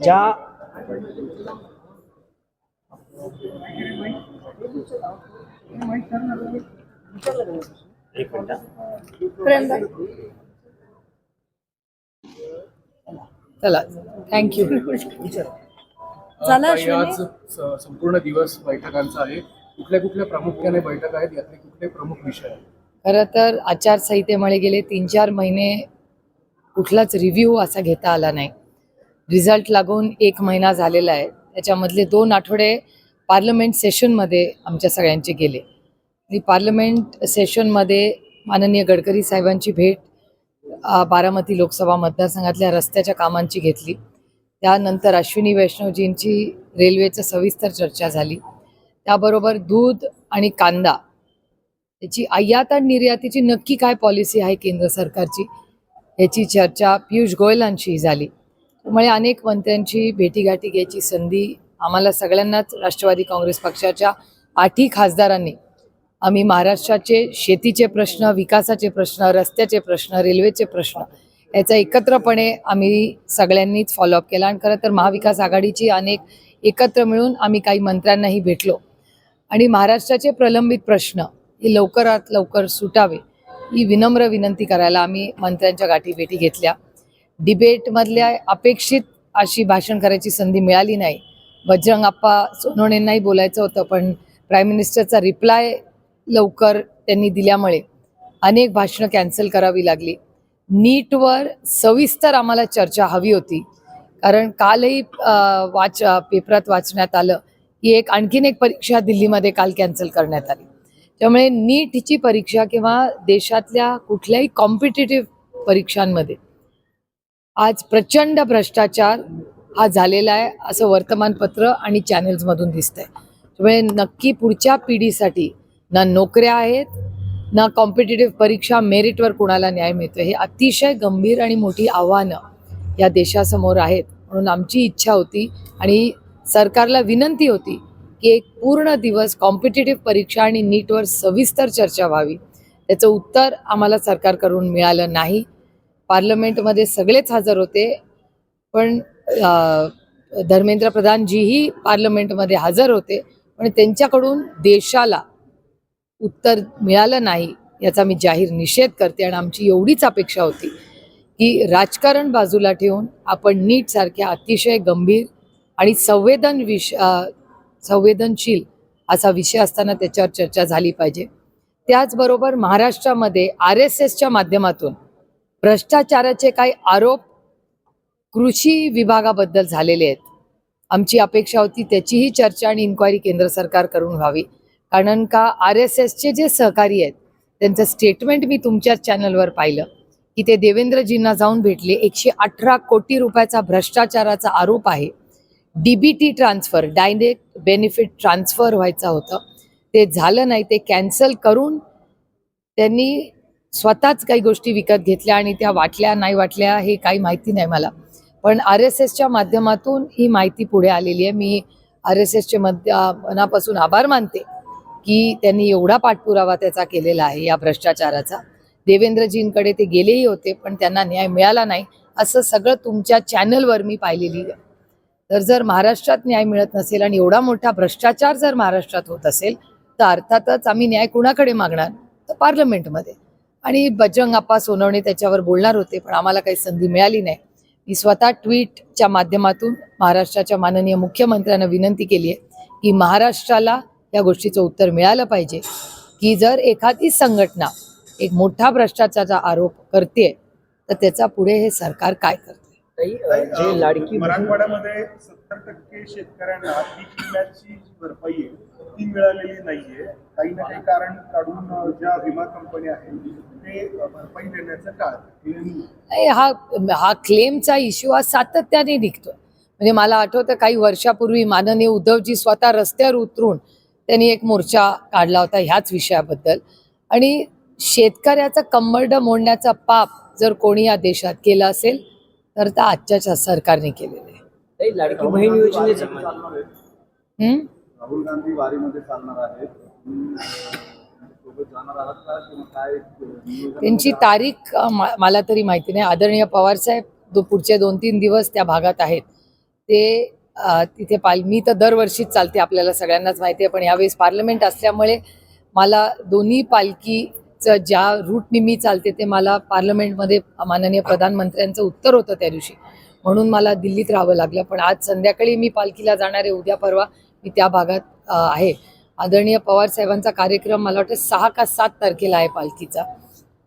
ज्या एक मिनिट चला. थँक्यू? आज संपूर्ण दिवस बैठकांचा आहे. कुठल्या कुठल्या प्रामुख्याने बैठक आहेत? यातले कुठले प्रमुख विषय आहेत? खरं तर आचारसंहितेमुळे गेले तीन चार महिने कुठलाच रिव्ह्यू असा घेता आला नाही. रिझल्ट लागून एक महिना झालेला आहे. त्याच्यामधले दोन आठवडे पार्लमेंट सेशनमध्ये आमच्या सगळ्यांचे गेले. आणि पार्लमेंट सेशनमध्ये माननीय गडकरी साहेबांची भेट बारामती लोकसभा मतदारसंघातल्या रस्त्याच्या कामांची घेतली. त्यानंतर अश्विनी वैष्णवजींची रेल्वेचं सविस्तर चर्चा झाली. त्याबरोबर दूध आणि कांदा याची आयात आणि निर्यातीची नक्की काय पॉलिसी आहे केंद्र सरकारची याची चर्चा पियुष गोयलांशी झाली. त्यामुळे अनेक मंत्र्यांची भेटीगाठी घ्यायची संधी आम्हाला सगळ्यांनाच राष्ट्रवादी काँग्रेस पक्षाच्या आठही खासदारांनी. आम्ही महाराष्ट्राचे शेतीचे प्रश्न विकासाचे प्रश्न रस्त्याचे प्रश्न रेल्वेचे प्रश्न याचा एकत्रपणे आम्ही सगळ्यांनीच फॉलोअप केला आणि खरं तर महाविकास आघाडीची अनेक एकत्र मिळून आम्ही काही मंत्र्यांनाही भेटलो. आणि महाराष्ट्राचे प्रलंबित प्रश्न हे लवकरात लवकर सुटावे ही विनम्र विनंती करायला आम्ही मंत्र्यांच्या गाठी भेटी घेतल्या. डिबेटमधल्या अपेक्षित अशी भाषण करायची संधी मिळाली नाही. बजरंग आप्पा सोनवणेंनाही बोलायचं होतं पण प्राईम मिनिस्टरचा रिप्लाय लवकर त्यांनी दिल्यामुळे अनेक भाषणं कॅन्सल करावी लागली. नीटवर सविस्तर आम्हाला चर्चा हवी होती. कारण कालही वाच पेपरात वाचण्यात आलं की एक आणखीन एक परीक्षा दिल्लीमध्ये काल कॅन्सल करण्यात आली. त्यामुळे नीटची परीक्षा किंवा देशातल्या कुठल्याही कॉम्पिटेटिव्ह परीक्षांमध्ये आज प्रचंड भ्रष्टाचार हा झालेला आहे असं वर्तमानपत्र आणि चॅनेल्समधून दिसतंय. त्यामुळे नक्की पुढच्या पिढीसाठी ना नोकऱ्या आहेत ना कॉम्पिटेटिव्ह परीक्षा मेरिटवर कुणाला न्याय मिळतो हे अतिशय गंभीर आणि मोठी आव्हानं या देशासमोर आहेत म्हणून आमची इच्छा होती आणि सरकारला विनंती होती की एक पूर्ण दिवस कॉम्पिटेटिव्ह परीक्षा आणि नीटवर सविस्तर चर्चा व्हावी. त्याचं उत्तर आम्हाला सरकारकडून मिळालं नाही. पार्लमेंटमध्ये सगळेच हजर होते. पण धर्मेंद्र प्रधानजीही पार्लमेंटमध्ये हजर होते. पण त्यांच्याकडून देशाला उत्तर मिळालं नाही याचा मी जाहीर निषेध करते. आणि आमची एवढीच अपेक्षा होती की राजकारण बाजूला ठेवून आपण नीटसारख्या अतिशय गंभीर आणि संवेदन विष संवेदनशील असा विषय असताना त्याच्यावर चर्चा झाली पाहिजे. त्याचबरोबर महाराष्ट्रामध्ये आर एस एसच्या माध्यमातून भ्रष्टाचाराचे काही आरोप कृषी विभागाबद्दल झालेले आहेत. आमची अपेक्षा होती त्याचीही चर्चा आणि इन्क्वायरी केंद्र सरकार करून व्हावी. कारण का आर एस एसचे जे सहकारी आहेत त्यांचं स्टेटमेंट मी तुमच्याच चॅनलवर पाहिलं. की ते देवेंद्रजींना जाऊन भेटले. एकशे अठरा कोटी रुपयाचा भ्रष्टाचाराचा आरोप आहे. DBT transfer direct benefit transfer व्हायचं होतं. ते झालं नाही. ते कॅन्सल करून त्यांनी स्वतःच काही गोष्टी विकत घेतल्या आणि त्या वाटल्या नाही वाटल्या हे काही माहिती नाही मला. पण आर एस एसच्या माध्यमातून ही माहिती पुढे आलेली आहे. मी आर एस एसचे मध्य मनापासून आभार मानते की त्यांनी एवढा पाठपुरावा त्याचा केलेला आहे या भ्रष्टाचाराचा. देवेंद्रजींकडे ते गेलेही होते पण त्यांना न्याय मिळाला नाही. असं सगळं तुमच्या चॅनलवर मी पाहिलेली आहे. तर जर महाराष्ट्रात न्याय मिळत नसेल आणि एवढा मोठा भ्रष्टाचार जर महाराष्ट्रात होत असेल तर अर्थातच आम्ही न्याय कुणाकडे मागणार? तर पार्लमेंटमध्ये. आणि बजरंग आप्पा सोनवणे त्याच्यावर बोलणार होते पण आम्हाला काही संधी मिळाली नाही. मी स्वतः ट्विटच्या माध्यमातून महाराष्ट्राच्या माननीय मुख्यमंत्र्यांना विनंती केली आहे की महाराष्ट्राला या गोष्टीचं उत्तर मिळालं पाहिजे की जर एखादी संघटना एक मोठा भ्रष्टाचाराचा आरोप करते तर त्याचा पुढे हे सरकार काय करते? लाडकी मराठवाड्यामध्ये सत्तर टक्के शेतकऱ्यांना पीक विम्याची जी भरपाई आहे ती मिळालेली नाहीये. काही ना काही कारण काढून ज्या विमा कंपन्या आहेत ते भरपाई देण्याचं कारण हा हा क्लेमचा इश्यू हा सातत्याने निघतोय. म्हणजे मला आठवतं काही वर्षापूर्वी माननीय उद्धवजी स्वतः रस्त्यावर उतरून त्यांनी एक मोर्चा काढला होता ह्याच विषयाबद्दल. आणि शेतकऱ्याचं कंबरड मोडण्याचा पाप जर कोणी या देशात केला असेल तर त्या आजच्या सरकारने केलेलं ताई, लाडकी बहीण योजनेचं हम्म? राहुल गांधी वारीमध्ये चालणार आहेत. तुम्ही, अं, सोबत जाणार आहात का? किंवा काय नियोजन त्यांची तारीख अ, मा- मला तरी माहिती नाही. आदरणीय पवारसाहेब दो पुढचे दोन तीन दिवस त्या भागात आहेत. ते अ, तिथे पाल मी तर दरवर्षीच चालते आपल्याला सगळ्यांनाच माहिती आहे पण यावेळेस पार्लमेंट असल्यामुळे मला दोन्ही पालखीचं ज्या रूटनी मी चालते ते मला पार्लमेंटमध्ये माननीय प्रधानमंत्र्यांचं उत्तर होतं त्या दिवशी. म्हणून मला दिल्लीत राहावं लागलं. पण आज संध्याकाळी मी पालखीला जाणार आहे. उद्या परवा मी त्या भागात आहे. आदरणीय पवार साहेबांचा कार्यक्रम मला वाटतं सहा का सात तारखेला आहे पालखीचा.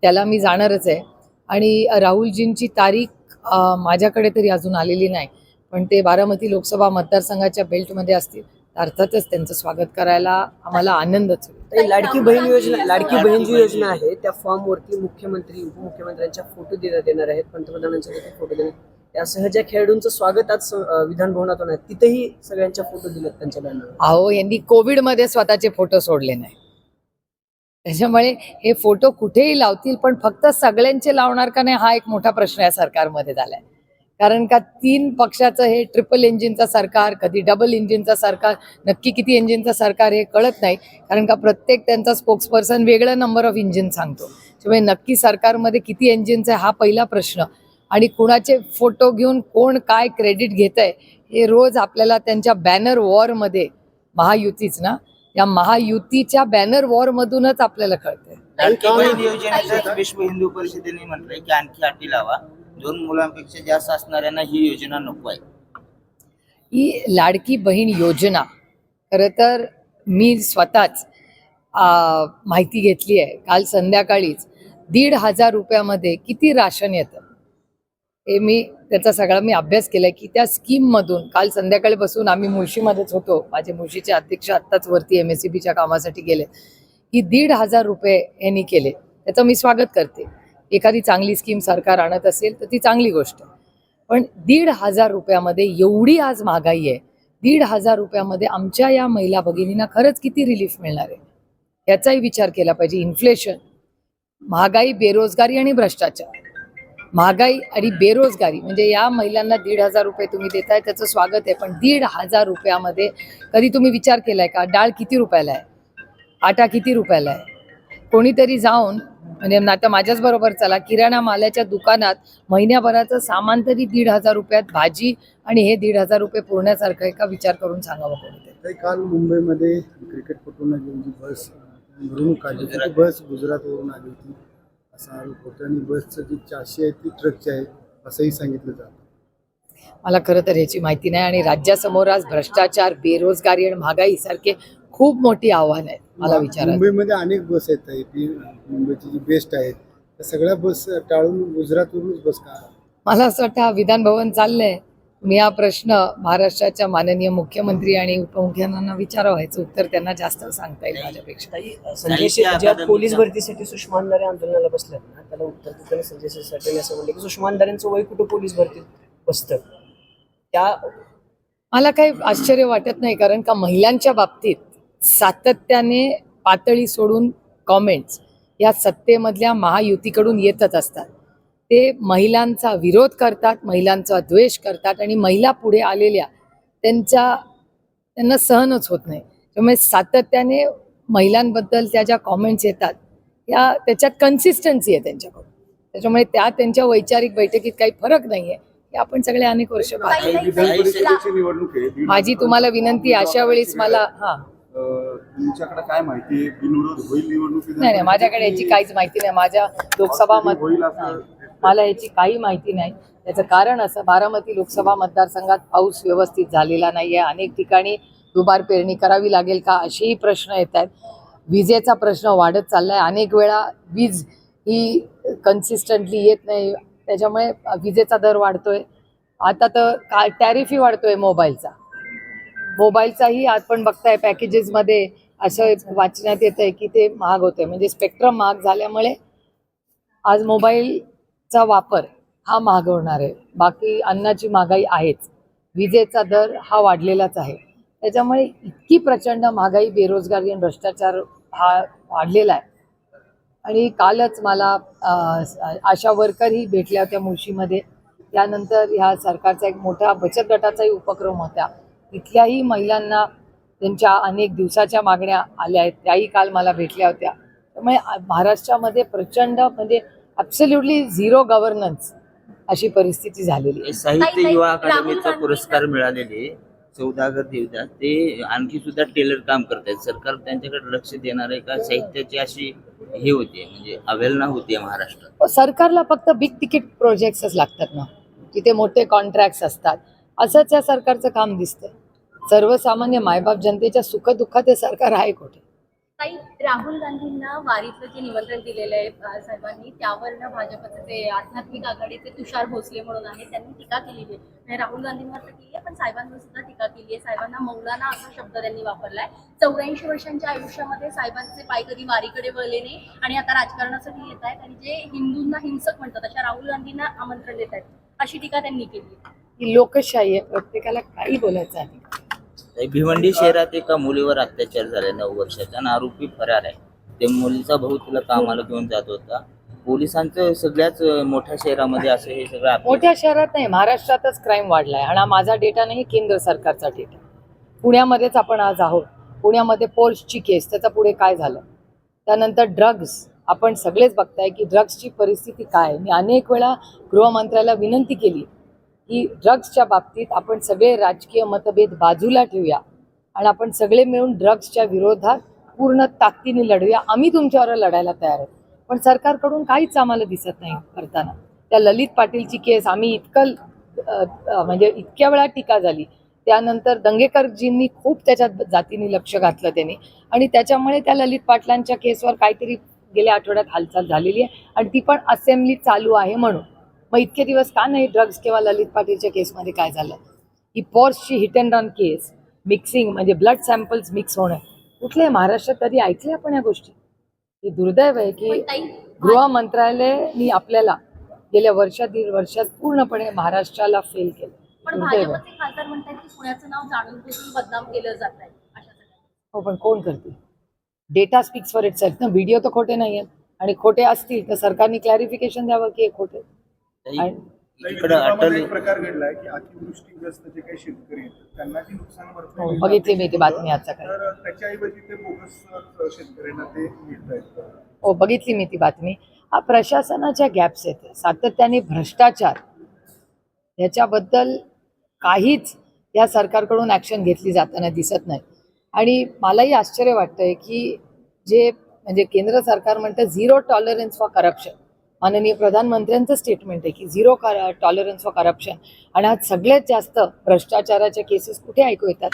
त्याला मी जाणारच आहे. आणि राहुलजींची तारीख माझ्याकडे तरी अजून आलेली नाही. पण ते बारामती लोकसभा मतदारसंघाच्या बेल्टमध्ये असतील. तर अर्थातच त्यांचं स्वागत करायला आम्हाला आनंदच होईल. लाडकी बहीण योजना लाडकी बहीण जी योजना आहे त्या फॉर्मवरती मुख्यमंत्री उपमुख्यमंत्र्यांच्या फोटो देण्यात देणार आहेत. पंतप्रधानांचे देखील फोटो देणार यासह ज्या खेळाडूंचं स्वागत आज विधान भवनात होणार आहे, तिथेही सगळ्यांच्या फोटो दिलेत त्यांच्या बॅनर अहो यांनी कोविडमध्ये स्वतःचे फोटो सोडले नाही त्याच्यामुळे हे फोटो कुठेही लावतील पण फक्त सगळ्यांचे लावणार का नाही हा एक मोठा प्रश्न या सरकारमध्ये झालाय. कारण का तीन पक्षाचं हे ट्रिपल इंजिनचं सरकार कधी डबल इंजिनचं सरकार नक्की किती इंजिनचं सरकार हे कळत नाही. कारण का प्रत्येक त्यांचा स्पोक्सपर्सन वेगळा नंबर ऑफ इंजिन सांगतो. त्यामुळे नक्की सरकारमध्ये किती इंजिनचं आहे हा पहिला प्रश्न. आणि कुणाचे फोटो घेऊन कोण काय क्रेडिट घेत आहे हे रोज आपल्याला त्यांच्या बॅनर वॉरमध्ये महायुतीच ना या महायुतीच्या बॅनर वॉरमधूनच आपल्याला कळतंय. विश्व हिंदू परिषदेने म्हटलंय की आणखी अटी लावा. दोन मुलांपेक्षा जास्त असणाऱ्यांना ही योजना नको आहे. ही लाडकी बहीण योजना खरं तर मी स्वतःच माहिती घेतली आहे काल संध्याकाळीच दीड हजार रुपयामध्ये किती राशन येतं? हे मी त्याचा सगळा मी अभ्यास केलाय की त्या स्कीममधून काल संध्याकाळी बसून आम्ही मुळशीमध्येच होतो. माझे मुळशीचे अध्यक्ष आत्ताच वरती एम एस सी बीच्या कामासाठी गेले. की दीड हजार रुपये यांनी केले. त्याचं मी स्वागत करते. एखादी चांगली स्कीम सरकार आणत असेल तर ती चांगली गोष्ट. आहे पण दीड हजार रुपयामध्ये एवढी आज महागाई आहे. दीड हजार रुपयामध्ये आमच्या या महिला भगिनींना खरंच किती रिलीफ मिळणार आहे? याचाही विचार केला पाहिजे. इन्फ्लेशन महागाई बेरोजगारी आणि भ्रष्टाचार. महागाई आणि बेरोजगारी म्हणजे या महिलांना दीड हजार रुपये तुम्ही देताय त्याचं स्वागत आहे. पण दीड हजार रुपयामध्ये कधी तुम्ही विचार केलाय का? डाळ किती रुपयाला आहे? आटा किती रुपयाला आहे? कोणीतरी जाऊन म्हणजे आता माझ्याच बरोबर चला किराणा मालाच्या दुकानात महिन्याभराचं सामान तरी दीड हजार रुपयात भाजी आणि हे दीड हजार रुपये पुरण्यासारखं आहे का विचार करून सांगावं कोणीतरी. काल मुंबईमध्ये क्रिकेटपटूंना घेऊन बस काढली बस गुजरातवरून आली होती. असा आरोप होतो आणि बसचं जी चारशे आहे ती ट्रकची आहे असंही सांगितलं जातं. मला खरं तर याची माहिती नाही आणि राज्यासमोर आज भ्रष्टाचार बेरोजगारी आणि महागाई सारखे खूप मोठी आव्हान आहेत मला विचारायचं. मुंबईमध्ये अनेक बस आहेत. ताई, ती मुंबईची जी बेस्ट आहेत त्या सगळ्या बस टाळून गुजरातवरूनच बस का? मला असं वाटतं हा विधान भवन चाललंय. मी हा प्रश्न महाराष्ट्राच्या माननीय मुख्यमंत्री आणि उपमुख्यमंत्र्यांना विचारावं ह्याचं उत्तर त्यांना जास्त सांगता येईल माझ्यापेक्षा. ताई, संजय ज्या पोलीस भरतीसाठी सुषमा अंधारे आंदोलनाला बसल्यात ना त्याला उत्तर देताना संजय असं म्हणले की सुषमा अंधारेंचं वय कुठं पोलीस भरतीत बसतं? त्या मला काही आश्चर्य वाटत नाही कारण का महिलांच्या बाबतीत सातत्याने पातळी सोडून कॉमेंट्स या सत्तेमधल्या महायुतीकडून येतच असतात. ते महिलांचा विरोध करतात महिलांचा द्वेष करतात आणि महिला पुढे आलेल्या त्यांच्या त्यांना सहनच होत नाही. त्यामुळे सातत्याने महिलांबद्दल त्या ज्या कॉमेंट्स येतात त्या त्याच्यात कन्सिस्टन्सी आहे त्यांच्याकडून. त्याच्यामुळे त्या त्यांच्या वैचारिक बैठकीत काही फरक नाही आहे हे आपण सगळे अनेक वर्ष पाहतो. माझी तुम्हाला विनंती अशा वेळेस मला हा तुमच्याकडे काय माहिती आहे? बिनविरोध होईल निवडणूक विधान नाही नाही माझ्याकडे याची काहीच माहिती नाही. माझ्या लोकसभा मत होईल. मला याची काही माहिती नाही. याचं कारण असं बारामती लोकसभा मतदारसंघात पाऊस व्यवस्थित झालेला नाही आहे अनेक ठिकाणी दुबार पेरणी करावी लागेल का असेही प्रश्न येत आहेत विजेचा प्रश्न वाढत चालला आहे अनेक वेळा वीज ही कन्सिस्टंटली येत नाही. त्याच्यामुळे विजेचा दर वाढतोय. आता तर का टॅरिफही वाढतोय मोबाईलचा. मोबाईलचाही आपण बघताय पॅकेजेसमध्ये असं वाचण्यात येत आहे की ते महाग होतंय. म्हणजे स्पेक्ट्रम महाग झाल्यामुळे आज मोबाईल चा वापर हा महागवणार आहे. बाकी अन्नाची महागाई आहेच. विजेचा दर हा वाढलेलाच आहे. त्याच्यामुळे इतकी प्रचंड महागाई बेरोजगारी आणि भ्रष्टाचार हा वाढलेला आहे. आणि कालच मला आशा वर्करही भेटल्या होत्या मुळशीमध्ये. त्यानंतर ह्या सरकारचा एक मोठा बचत गटाचाही उपक्रम होता. इथल्याही महिलांना त्यांच्या अनेक दिवसाच्या मागण्या आल्या आहेत. त्याही काल मला भेटल्या होत्या. त्यामुळे महाराष्ट्रामध्ये प्रचंड म्हणजे ॲब्सल्युटली झिरो गव्हर्नन्स अशी परिस्थिती झालेली आहे. साहित्य युवा अकादमीचा पुरस्कार मिळालेले सौदागर देवदास ते आणखी सुद्धा टेलर काम करतायत सरकार त्यांच्याकडे लक्ष देणार आहे का? साहित्याची अशी हे होते म्हणजे अवेलना होते महाराष्ट्रात. सरकारला फक्त बिग तिकीट प्रोजेक्ट्सच लागतात ना. तिथे मोठे कॉन्ट्रॅक्ट्स असतात. असंच या सरकारचं काम दिसतंय. सर्वसामान्य मायबाप जनतेच्या सुखदुःखात हे सरकार आहे कुठे? ताई राहुल गांधींना वारीचं जे निमंत्रण दिलेलं आहे सर्वांनी साहेबांनी त्यावर ना भाजपचे ते आध्यात्मिक आघाडीचे तुषार भोसले म्हणून आहे त्यांनी टीका केलेली आहे. म्हणजे राहुल गांधींवर तर केली आहे पण साहेबांवर सुद्धा टीका केली आहे साहेबांना मौलाना असा शब्द त्यांनी वापरलाय. चौऱ्याऐंशी वर्षांच्या आयुष्यामध्ये साहेबांचे पाय कधी वारीकडे वळले नाही आणि आता राजकारणासाठी येत आहेत आणि जे हिंदूंना हिंसक म्हणतात अशा राहुल गांधींना आमंत्रण देत आहेत अशी टीका त्यांनी केली लोकशाही आहे. प्रत्येकाला काही बोलायचं आहे. भिवंडी शहरात एका मुलीवर अत्याचार झाला नऊ वर्षाचा आणि आरोपी फरार आहे. ते मुलीचा भाऊ तिला कामाला घेऊन जात होता. पोलिसांचं सगळ्याच मोठ्या शहरामध्ये असं हे सगळं मोठ्या शहरात नाही महाराष्ट्रातच क्राईम वाढलाय. आणि माझा डेटा नाही केंद्र सरकारचा डेटा पुण्यामध्येच आपण आज आहोत. पुण्यामध्ये पोर्सची केस त्याचा पुढे काय झालं? त्यानंतर ड्रग्ज आपण सगळेच बघताय की ड्रग्सची परिस्थिती काय मी अनेक वेळा गृहमंत्र्याला विनंती केली की ड्रग्सच्या बाबतीत आपण सगळे राजकीय मतभेद बाजूला ठेवूया आणि आपण सगळे मिळून ड्रग्सच्या विरोधात पूर्ण ताकदीने लढूया. आम्ही तुमच्यावर लढायला तयार आहोत. पण सरकारकडून काहीच आम्हाला दिसत नाही करताना. त्या ललित पाटीलची केस आम्ही इतकं म्हणजे इतक्या वेळा टीका झाली. त्यानंतर दंगेकरजींनी खूप त्याच्यात जातीने लक्ष घातलं त्यांनी. आणि त्याच्यामुळे त्या ललित पाटलांच्या केसवर काहीतरी गेल्या आठवड्यात हालचाल झालेली आहे. आणि ती पण असेंब्ली चालू आहे म्हणून. मग इतके दिवस का नाही ड्रग्ज किंवा ललित पाटीलच्या केसमध्ये काय झालं? ही पॉर्सची hit and run case mixing म्हणजे ब्लड सॅम्पल्स मिक्स होणं. कुठल्या महाराष्ट्रात कधी ऐकले आपण या गोष्टी? ही दुर्दैव आहे की गृह मंत्रालयाने आपल्याला गेल्या वर्षा दीड वर्षात पूर्णपणे महाराष्ट्राला फेल केलं. दुर्दैव हो पण कोण करते? Data speaks for itself ना व्हिडिओ तर खोटे नाही आहेत आणि खोटे असतील तर सरकारने क्लॅरिफिकेशन द्यावं की हे खोटे. इकडं अटल प्रकार घडलाय की अतिवृष्टीग्रस्त जे काही शेतकरी आहेत त्यांना जी नुकसान हो, भरपाई बघितली मी ती बातमी आज सकाळी. तर त्याच्याऐवजी ते बोगस शेतकऱ्यांना ते मिळत आहेत. हो बघितली मी ती बातमी. हा प्रशासनाच्या गॅप्स आहेत. सातत्याने भ्रष्टाचार याच्याबद्दल काहीच या सरकारकडून ॲक्शन घेतली जाताना दिसत नाही. आणि मलाही आश्चर्य वाटतंय की जे म्हणजे केंद्र सरकार म्हणतं झिरो टॉलरन्स फॉर करप्शन माननीय प्रधानमंत्र्यांचं स्टेटमेंट आहे की झिरो टॉलरन्स फॉर करप्शन आणि आज सगळ्यात जास्त भ्रष्टाचाराच्या केसेस कुठे ऐकू येतात?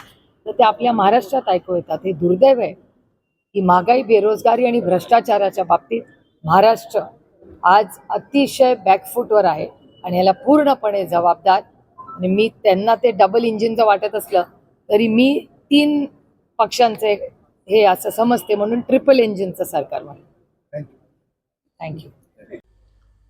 तर ते आपल्या महाराष्ट्रात ऐकू येतात. हे दुर्दैव आहे की महागाई बेरोजगारी आणि भ्रष्टाचाराच्या बाबतीत महाराष्ट्र आज अतिशय बॅकफूटवर आहे आणि याला पूर्णपणे जबाबदार. आणि मी त्यांना ते डबल इंजिनचं वाटत असलं तरी मी तीन पक्षांचे हे असं समजते म्हणून ट्रिपल इंजिनचं सरकार म्हणून. थँक्यू